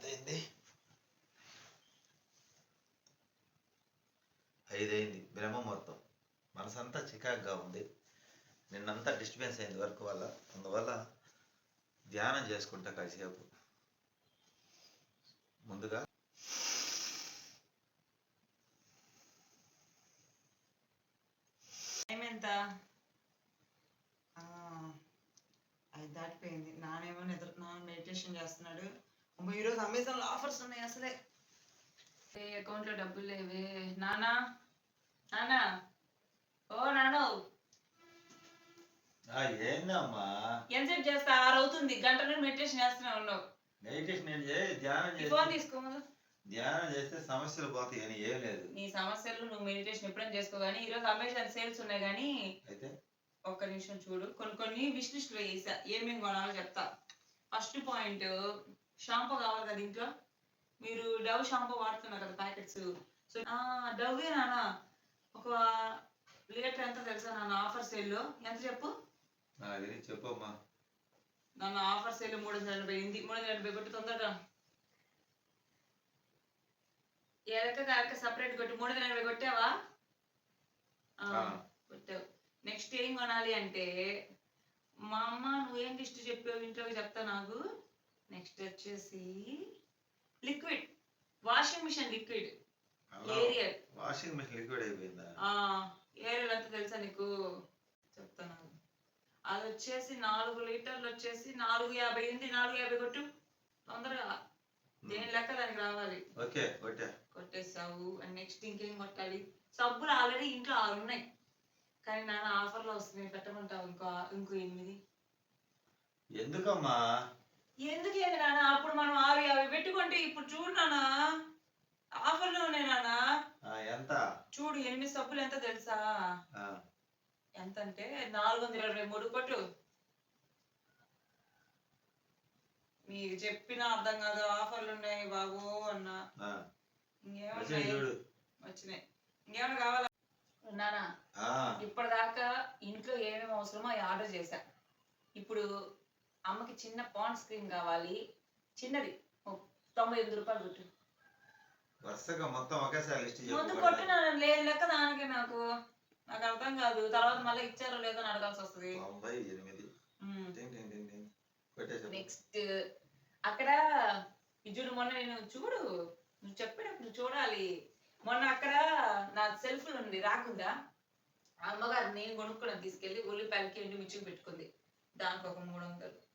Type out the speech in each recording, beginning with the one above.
ఎంత అయింది ఐదైంది భ్రమ మొత్తం మనసంతా చికాకుగా ఉంది. నిన్నంతా డిస్టర్బెన్స్ అయింది వర్క్ వల్ల. అందువల్ల ధ్యానం చేసుకుంటా కాసేపు. ముందుగా టైం ఎంత? ఆ, దాటిపోయింది. నానేమో నిద్ర నా మెడిటేషన్ చేస్తున్నాడు. అమ్మో ఈరోజు అమెజాన్లో ఆఫర్స్ ఉన్నాయి అసలే? ఏ అకౌంట్లో డబ్బులు లేవే. నానా? నానా? ఓ నానో. ఆ, ఏందమ్మా? ఎంతసేపు చేస్తా? ఆరు అవుతుంది. గంట నుండి మెడిటేషన్ చేస్తూనే ఉన్నావు. మెడిటేషన్ ఏం చేయి ధ్యానం ఫోన్ చేసి తీసుకో ముందు. ధ్యానం చేస్తే సమస్యలు పోతాయి అని ఏం లేదు. నీ సమస్యలు నువ్వు మెడిటేషన్ ఎప్పుడైనా చేసుకో కానీ ఈరోజు అమెజాన్ సేల్స్ ఉన్నాయి కానీ అయితే? ఒక్క నిమిషం చూడు. కొన్ని కొన్ని విష్ లిస్ట్ వేసా ఏమేమి కొనాలో చెప్తా. ఫస్ట్ పాయింట్ షాంపూ కావాలి కదా ఇంట్లో మీరు డవ్ షాంపూ వాడుతున్నారు కదా ప్యాకెట్స్. సో డవ్ నానా ఒక లీటర్ ఎంత తెలుసా నాన్న ఆఫర్ సేల్లో? ఎంత చెప్పు? చెప్పమ్మా. నన్ను ఆఫర్ సేల్ మూడు వందల ఎనభై అయింది మూడు వందల ఎనభై కొట్టి తొందరగా. ఏదక్క కాక సపరేట్ కొట్టి. మూడు వందల ఎనభై కొట్టావా. కొట్టావు. నెక్స్ట్ ఏం కొనాలి అంటే మా అమ్మ నువ్వేం లిస్ట్ చెప్పావు? ఇంట్లోకి చెప్తా నాకు. నెక్స్ట్ వచ్చేసి liquid washing machine liquid Ariel washing machine liquid అయిపోయిందా? ఏరియల్ అంతా తెలుసా నీకు? చెప్తాను. అది వచ్చేసి నాలుగు లీటర్లు వచ్చేసి నాలుగు యాభై ఉంది నాలుగు యాభై కొట్టు. తొందరగా. దేని లెక్క దానికి రావాలి? ఓకే కొట్టా. కొట్టేసావు. అండ్ నెక్స్ట్ ఇంకేం కొట్టాలి? సబ్బులు ఆల్రెడీ ఇంట్లో ఆరు ఉన్నాయి. కానీ నాన్న ఆఫర్లో వస్తున్నాయి. పెట్టమంటావు ఇంకో ఇంకో ఎనిమిది? ఎందుకమ్మా? ఎందుకు ఏంది నాన్న అప్పుడు మనం ఆరు యాభై పెట్టుకుంటే ఇప్పుడు చూడు నాన్న ఆఫర్లో ఉన్నాయి నాన్న ఎంత? చూడు ఎనిమిది సబ్బులు ఎంత తెలుసా? ఎంత అంటే నాలుగు వందల ఇరవై మూడు కొట్టు మీకు చెప్పిన అర్థం కాదు ఆఫర్లు ఉన్నాయి బాబు అన్న. ఆ, ఇంకేమన్నా వచ్చినాయి ఇంకేమైనా కావాలా? నానా ఇప్పటిదాకా ఇంట్లో ఏమేమి అవసరమో అవి ఆర్డర్ చేశా. ఇప్పుడు అమ్మకి చిన్న పాండ్ స్క్రీన్ కావాలి. చిన్నది. తొంభై ఎనిమిది రూపాయలు కొట్టు వరుసగా మొత్తం ఒకేసారి లిస్ట్ ముందు చెప్పు కొట్టు నాన్న. లేదు లెక్క దానికి నాకు. నాకు అర్థం కాదు. తర్వాత మళ్ళీ ఇచ్చారో లేదో అని అడగాల్సి వస్తుంది. తొంభై ఎనిమిది. నెక్స్ట్ అక్కడ చూడు మొన్న నేను చూడు నువ్వు చెప్పినప్పుడు చూడాలి. మొన్న అక్కడ నా సెల్ఫ్ ఉంది రాకుందా ఆ అమ్మగారు నేను కొనుక్కున్నాను తీసుకెళ్ళి ఉల్లిపాయలకి ఎండు మిర్చి పెట్టుకుంది. దానికి ఒక మూడు వందలు.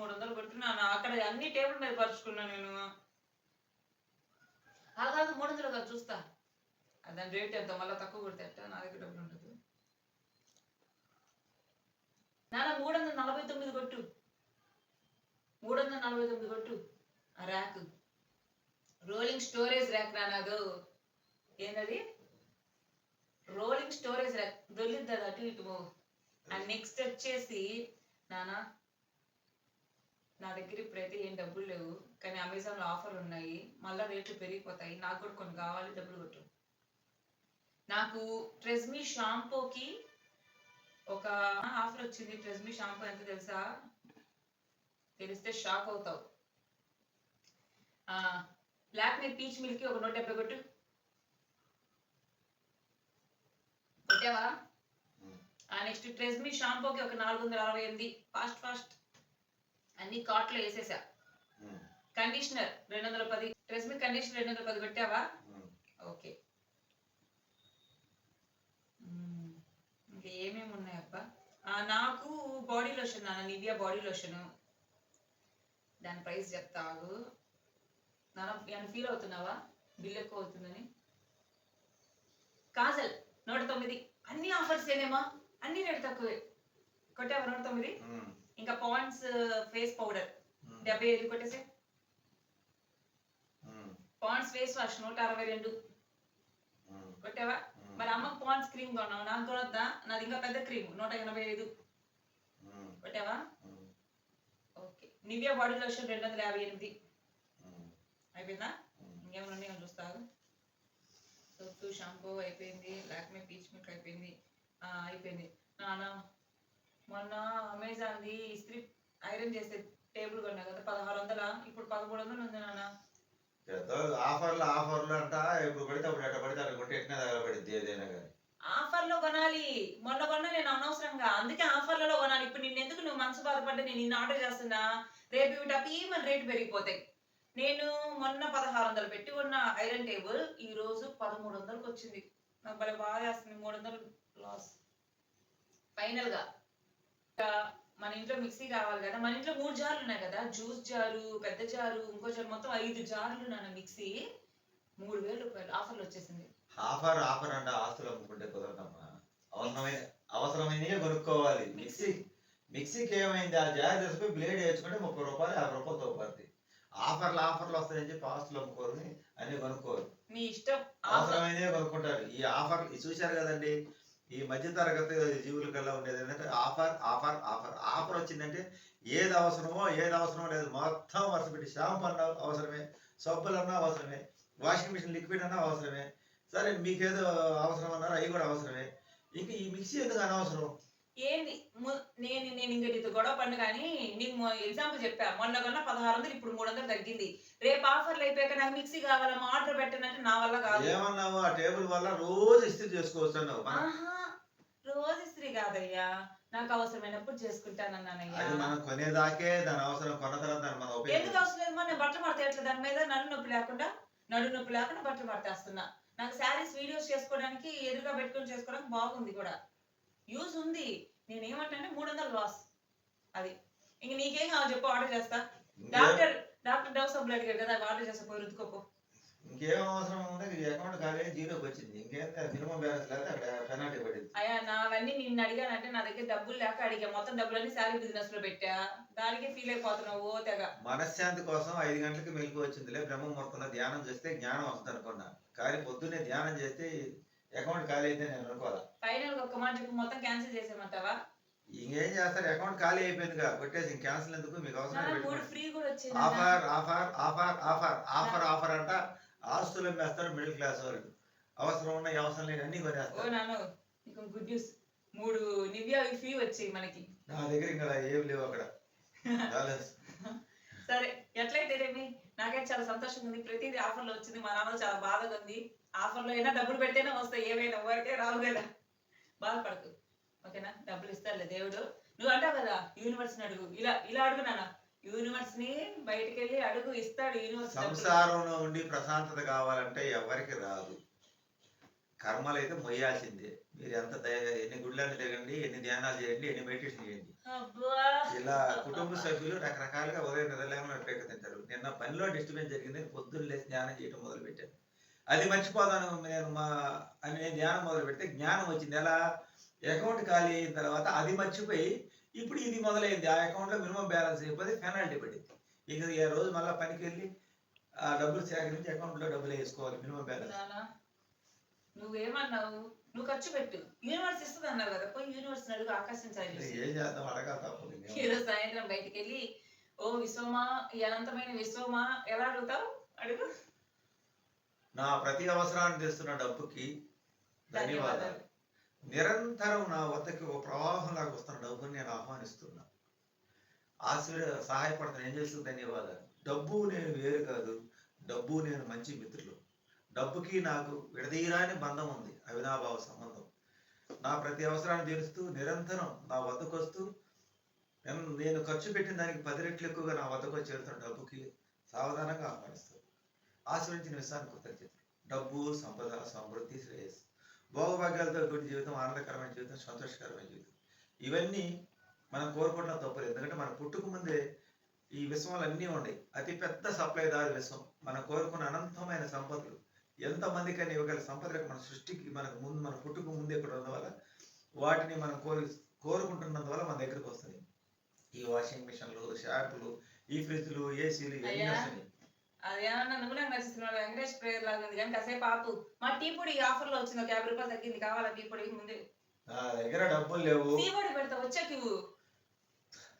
మూడు వందలు కొట్టున్నాను అక్కడ అన్ని టేబుల్ మీద పరుచుకున్నా నేను. కాదు మూడు వందలు కాదు చూస్తా. దాని రేట్ ఎంత? మళ్ళీ తక్కువ కొడితే ఎట్టా? నా దగ్గర డబ్బులు ఉండదు. నాన్న మూడు వందల నలభై తొమ్మిది కొట్టు. మూడు వందల నలభై తొమ్మిది కొట్టు. ఆ ర్యాక్ రోలింగ్ స్టోరేజ్ ర్యాక్ నానాదు ఏంటది రోలింగ్ స్టోరేజ్ ర్యాక్ దొల్లిద్ది అది అటు ఇటు అండ్ నెక్స్ట్ వచ్చేసి నానా నా దగ్గర ఇప్పుడైతే ఏం డబ్బులు లేవు కానీ అమెజాన్లో ఆఫర్లు ఉన్నాయి. మళ్ళీ రేట్లు పెరిగిపోతాయి. నాకు కూడా కొన్ని కావాలి డబ్బులు కొట్టు. నాకు ట్రెస్మీ షాంపూకి ఒక ఆఫర్ వచ్చింది. ట్రెస్మీ షాంపూ ఎంత తెలుసా? తెలిస్తే షాక్ అవుతావు. బ్లాక్ మీ పీచ్ మిల్క్ ఒక నూట డెబ్బై కొట్టు. కొట్టావా. నెక్స్ట్ ట్రెస్మీ షాంపూకి ఒక నాలుగు వందల అరవై ఎనిమిది. ఫాస్ట్ ఫాస్ట్ అన్ని కార్ట్లో వేసేసా. కండిషనర్ రెండు వందల పది ట్రెస్మీ కండిషనర్ రెండు వందల పది కొట్టావా? ఉమ్. ఓకే. ఇంకా ఏమేమి ఉన్నాయబ్బా ఆ, నాకు బాడీ లోషన్ నాన్న నివియా బాడీ లోషన్. దాని ప్రైస్ చెప్తావు నాన్న ఫీల్ అవుతున్నావా? బిల్ ఎక్కువ అవుతుందని. కాజల్ నూట తొమ్మిది. అన్ని ఆఫర్స్ ఏనేమా? అన్ని రేటు తక్కువే. కొట్టావా నూట తొమ్మిది? ఇంకా పాండ్స్ ఫేస్ పౌడర్. డెబ్బై ఐదు కొట్టేసే. పాండ్స్ ఫేస్ వాష్ నూట అరవై రెండు. కొట్టావా? మరి అమ్మ పాండ్స్ క్రీమ్ కొన్నావు. నాకు కొనొద్దా? నాది ఇంకా పెద్ద క్రీమ్ నూట ఎనభై ఐదు. కొట్టావా? ఓకే. నివియా బాడీ లోషన్ రెండు వందల యాభై ఎనిమిది. అయిపోయిందా. ఇంకేమైనా ఉన్నాయో? చూస్తావు? సోప్ షాంపూ అయిపోయింది. లాక్మే పీచ్ మిల్క్ అయిపోయింది. అయిపోయింది. నాన్న మొన్న అమెజాన్ది ఇస్త్రీ ఐరన్ చేసే టేబుల్ కొన్నా కదా పదహారు వందల ఇప్పుడు పదమూడు వందలు ఉంది నాన్న. పెద్ద ఆఫర్లు ఆఫర్లు అంట ఇప్పుడు పడితే అప్పుడు ఎట్ట పడితే అక్కడ కొట్టి ఎట్టినా తగలబడింది ఏదైనా కానీ. ఆఫర్లో కొనాలి. మొన్న కొన్నా నేను అనవసరంగా. అందుకే ఆఫర్లలో కొనాలి. ఇప్పుడు నిన్న ఎందుకు నువ్వు మనసు బాధపడ్డా? నేను నిన్న ఆర్డర్ చేస్తున్నా. రేపు ఇవి మన రేటు పెరిగిపోతాయి. నేను మొన్న పదహారు వందలు పెట్టి ఉన్న ఐరన్ టేబుల్ ఈ రోజు పదమూడు వందలకు వచ్చింది నాకు భలే బాగా వేస్తుంది. మూడు వందలు లాస్. ఫైనల్గా ఇంకా మన ఇంట్లో మిక్సీ కావాలి కదా మన ఇంట్లో మూడు జార్లు ఉన్నాయి కదా జ్యూస్ జారు పెద్ద జారు ఇంకో జారు మొత్తం ఐదు జార్లు నాన్న మిక్సీ. మూడు వేలు రూపాయలు ఆఫర్లు వచ్చేసింది. ఆఫర్ ఆఫర్ అంటే ఆస్తులు అమ్ముకుంటే కుదరదమ్మా. అవసరమైన అవసరమైనవి కొనుక్కోవాలి. మిక్సీ మిక్సీకి ఏమైంది? ఆ జార్ తీసుకుని బ్లేడ్ వేసుకుంటే ముప్పై రూపాయలు యాభై రూపాయలతో పడుతుంది. ఆఫర్లు ఆఫర్లు వస్తాయని చెప్పి ఆస్తులు అమ్ముకోరు అన్ని కొనుక్కోరు మీ ఇష్టం. అవసరమైనవి కొనుక్కుంటారు. ఈ ఆఫర్ చూశారు కదండి ఈ మధ్య తరగతి జీవుల కల్లా ఉండేది ఏంటంటే ఆఫర్ ఆఫర్ ఆఫర్. ఆఫర్ వచ్చిందంటే ఏది అవసరమో ఏది అవసరమో లేదు మొత్తం వరుస పెట్టి షాంపూ అన్నా అవసరమే సబ్బులు అన్నా అవసరమే వాషింగ్ మిషన్ లిక్విడ్ అన్నా అవసరమే సరే మీకేదో అవసరం అన్నారు అవి కూడా అవసరమే. ఇంకా ఈ మిక్సీ ఎందుకు అనవసరం? ఏంది? నేను నేను ఇంక నీతో గొడవ పడిన కానీ నీకు ఎగ్జాంపుల్ చెప్పా. మొన్న కొన్న పదహారు వందలు ఇప్పుడు మూడు వందలు తగ్గింది. రేపు ఆఫర్లు అయిపోయాక నాకు మిక్సీ కావాలమ్మా ఆర్డర్ పెట్టనంటే నా వల్ల కాదు. ఏమన్నావు? ఆ టేబుల్ వల్ల రోజు ఇస్త్రీ చేసుకోవచ్చు రోజు ఇస్త్రీ కాదయ్యా. నాకు అవసరమైనప్పుడు చేసుకుంటానన్నానయ్యా. అది మనం కొనేదాకే దాని అవసరం కొన్న తర్వాత దాన్ని మనం ఎందుకు అవసరం లేదు? నేను బట్టలు మడతేయట్లేదు దాని మీద నడు నొప్పి లేకుండా నడు నొప్పి లేకుండా బట్టలు మడతేస్తున్నా. నాకు శారీస్ వీడియోస్ చేసుకోవడానికి ఎదురుగా పెట్టుకొని చేసుకోవడానికి బాగుంది కూడా. యూజ్ ఉంది. నేను ఏమంటానంటే మూడు వందలు లాస్ అది. ఇంక నీకేం కావాలి చెప్పు ఆర్డర్ చేస్తా. డాక్టర్ డాక్టర్ డవ్ సబ్బులు అడిగాడు కదా ఆర్డర్ చేస్తా పోయి రుద్దుకోపో. ఇంకేం అవసరం ఉంది ఈ అకౌంట్ ఖాళీ జీరోకి వచ్చింది. ఇంకేం మినిమం బ్యాలెన్స్ లేకపోతే అక్కడ పెనాల్టీ పడింది. అయ్యా నావన్నీ నిన్ను అడిగానంటే నా దగ్గర డబ్బులు లేక అడిగా. మొత్తం డబ్బులన్నీ శారీ బిజినెస్లో పెట్టా. దానికి ఫీల్ అయిపోతున్నావు ఓ తెగ. మనశ్శాంతి కోసం ఐదు గంటలకు మెలకు వచ్చిందిలే. బ్రహ్మముహూర్తంలో ధ్యానం చేస్తే జ్ఞానం వస్తుంది అనుకున్నా. కానీ పొద్దున్నే ధ్యానం చేస్తే అకౌంట్ ఖాళీ అయితే నేను అనుకోవాలా? ఫైనల్గా ఒక్క మాట చెప్పు మొత్తం క్యాన్సిల్ చేసేమంటావా ఇంకేం చేస్తారు? అకౌంట్ ఖాళీ అయిపోయిందిగా కొట్టేసి క్యాన్సిల్ ఎందుకు? మీకు అవసరం మూడు. ఫ్రీ కూడా వచ్చింది. Offer offer offer offer offer offer అంట ఆస్తులు అమ్మేస్తారు మిడిల్ క్లాస్ వాళ్ళు. అవసరం ఉన్న అవసరం లేని అన్ని ఓ కొనేస్తారు నాన్న నీకు గుడ్ న్యూస్. మూడు నివ్యా ఫ్రీ వచ్చాయి మనకి. నా దగ్గర ఇంకా ఏం లేవు అక్కడ. సరే ఎట్లయితేనేమి నాకైతే చాలా సంతోషంగా ఉంది. ప్రతిదీ ఆఫర్లో వచ్చింది. మా నాన్న చాలా బాధగా ఉంది. ఆఫర్లో అయినా డబ్బులు పెడితేనే వస్తాయి. ఏమైనా ఊరికే రావు కదా. బాధపడకు. ఓకేనా? డబ్బులు ఇస్తాడులే దేవుడు. నువ్వు అంటావు కదా యూనివర్స్ని అడుగు. ఇలా ఇలా అడుగు నాన్న. యూనివర్స్ని బయటికి వెళ్ళి అడుగు ఇస్తాడు యూనివర్స్. సంసారంలో ఉండి ప్రశాంతత కావాలంటే ఎవరికి రాదు. కర్మలు అయితే మొయ్యాల్సిందే. మీరు ఎంత దయ- ఎన్ని గుళ్ళని తిరగండి ఎన్ని ధ్యానాలు చేయండి ఎన్ని మెడిటేషన్ చేయండి. ఇలా కుటుంబ సభ్యులు రకరకాలుగా ఉదయం నిద్రలేమని తింటారు. నిన్న పనిలో డిస్టర్బెన్స్ జరిగింది పొద్దున్న లేచి ధ్యానం చేయడం మొదలు పెట్టాను అది మర్చిపోదాను నేను మా అని ధ్యానం మొదలు పెడితే జ్ఞానం వచ్చింది. ఎలా? అకౌంట్ ఖాళీ అయిన తర్వాత అది మర్చిపోయి ఇప్పుడు ఇది మొదలైంది. ఆ అకౌంట్లో మినిమం బ్యాలెన్స్ అయిపోతే పెనాల్టీ పడింది. ఇక ఈ రోజు మళ్ళీ పనికి వెళ్ళి ఆ డబ్బులు సేకరించి అకౌంట్లో డబ్బులు వేసుకోవాలి మినిమం బ్యాలెన్స్. నువ్వేమన్నావు? నువ్వు ఖర్చు పెట్టు. యూనివర్స్ ఇస్తుంది అన్నావు కదా పోయి యూనివర్స్ అడుగు ఆకాశం చదివి ఏం చేద్దాం తప్పదు. ఈరోజు సాయంత్రం బయటికి వెళ్ళి ఓ విశ్వమా ఈ అనంతమైన విశ్వమా ఎలా అడుగుతావు? అడుగు. నా ప్రతి అవసరాన్ని తెస్తున్న డబ్బుకి ధన్యవాదాలు. నిరంతరం నా వద్దకి ఒక ప్రవాహంలాగా వస్తున్న డబ్బుని నేను ఆహ్వానిస్తున్నా. ఆశీర్వ సహాయపడుతున్న ఏం చేస్తుంది? ధన్యవాదాలు. డబ్బు నేను వేరు కాదు. డబ్బు నేను మంచి మిత్రులు. డబ్బుకి నాకు విడదీయరాని బంధం ఉంది. అవినాభావ సంబంధం. నా ప్రతి అవసరాన్ని తీరుస్తూ నిరంతరం నా వద్దకు వస్తూ నేను- నేను ఖర్చు పెట్టిన దానికి పది రెట్లు ఎక్కువగా నా వద్దకు వచ్చి చేరుతున్న డబ్బుకి సావధానంగా ఆహ్వానిస్తాను ఆశ్రయించిన విషయాన్ని కృతజ్ఞత. డబ్బు సంపద సమృద్ధి శ్రేయస్సు. భోగభాగ్యాలతో కూడిన జీవితం ఆనందకరమైన జీవితం సంతోషకరమైన జీవితం. ఇవన్నీ మనం కోరుకుంటున్న తప్పలేదు ఎందుకంటే మన పుట్టుక ముందే ఈ విశ్వంలో అన్నీ ఉన్నాయి. అతి పెద్ద సప్లైదారు విశ్వం. మనం కోరుకున్న అనంతమైన సంపదలు. ఎంతమందికైనా ఇవ్వగల సంపదలకు మన సృష్టికి మనకు ముందు మన పుట్టుక ముందే ఇక్కడ ఉన్న వల్ల వాటిని మనం కోరి కోరుకుంటున్నందువల్ల మన దగ్గరకు వస్తుంది ఈ వాషింగ్ మిషన్లు షాంపులు ఈ ఫ్రిడ్జ్లు ఏసీలు ఇవన్నీ. వస్తున్నాయి అదేమన్నా నువ్వు నాకు నచ్చుతున్నాడు వెంకటేష్ ప్రేయర్ లాగా ఉంది. కానీ కాసేపు ఆపు. మా టీ పొడి ఆఫర్లో వచ్చింది. ఒక యాభై రూపాయలు తగ్గింది. కావాలా టీ పొడి ముందే? నా దగ్గర డబ్బులు లేవు. టీ పొడి పెడతా. వచ్చాక ఇవ్వు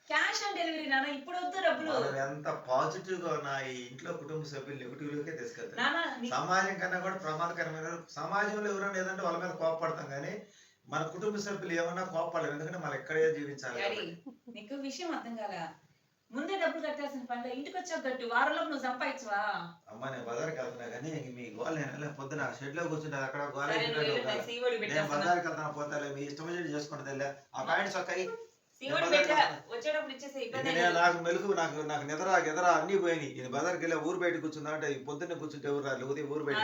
క్యాష్ ఆన్ డెలివరీ నాన్న. ఇప్పుడు వద్దు డబ్బులు. మనం ఎంత పాజిటివ్గా ఉన్న ఈ ఇంట్లో కుటుంబ సభ్యులు నెగిటివ్ లోకే తీసుకెళ్తారు. నాన్న నీ- సమాజం కన్నా కూడా ప్రమాదకరమైన సమాజంలో ఎవరైనా ఏదంటే వాళ్ళ మీద కోపపడతాం కానీ మన కుటుంబ సభ్యులు ఏమన్నా కోపడలేరు. ఎందుకంటే మనం ఎక్కడే జీవించాలి డాడీ కాబట్టి. నీకు విషయం అర్థం కాల? ముందే డబ్బులు కట్టాల్సిన పని ఇంటికి వచ్చాక కట్టు వారంలో నువ్వు సంపాదించవా? అమ్మ నేను బజార్కి వెళ్తున్నా కానీ మీ గోల్ నేను పొద్దున షెడ్లో కూర్చుంటే అక్కడ గోల నేను బజార్కి వెళ్తాను పోతాలే మీ ఇష్టం వచ్చి చేసుకుంటే ఆ పాయింట్ సొక్కయి సీవోడి నేను పెట్టా. బజార్కి వచ్చేటప్పుడు ఇచ్చేసి ఇంక ఇబ్బంది నేను నాకు మెలుగు నాకు నాకు నిద్ర గెదర అన్ని పోయినాయి. నేను బజార్కి వెళ్ళి ఊరు బయట కూర్చుందా అంటే పొద్దున్నే కూర్చుంటే ఊరు రాదు ఉదయం ఊరు బయట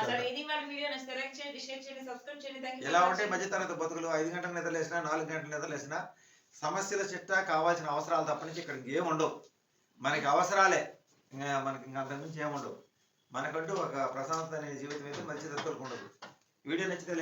ఎలా ఉంటే మధ్యతరగతి బతుకులు ఐదు గంటల నిద్ర లేసినా నాలుగు గంటల నిద్ర లేసినా సమస్యల చిట్టా కావాల్సిన అవసరాలు తప్ప నుంచి ఇక్కడ ఏం ఉండవు. మనకి అవసరాలే. ఇంకా మనకి ఇంకా అంతకుమించి ఏముండవు. మనకంటూ ఒక ప్రశాంతత అనే జీవితం అయితే మంచి ఉండదు. వీడియో నచ్చితే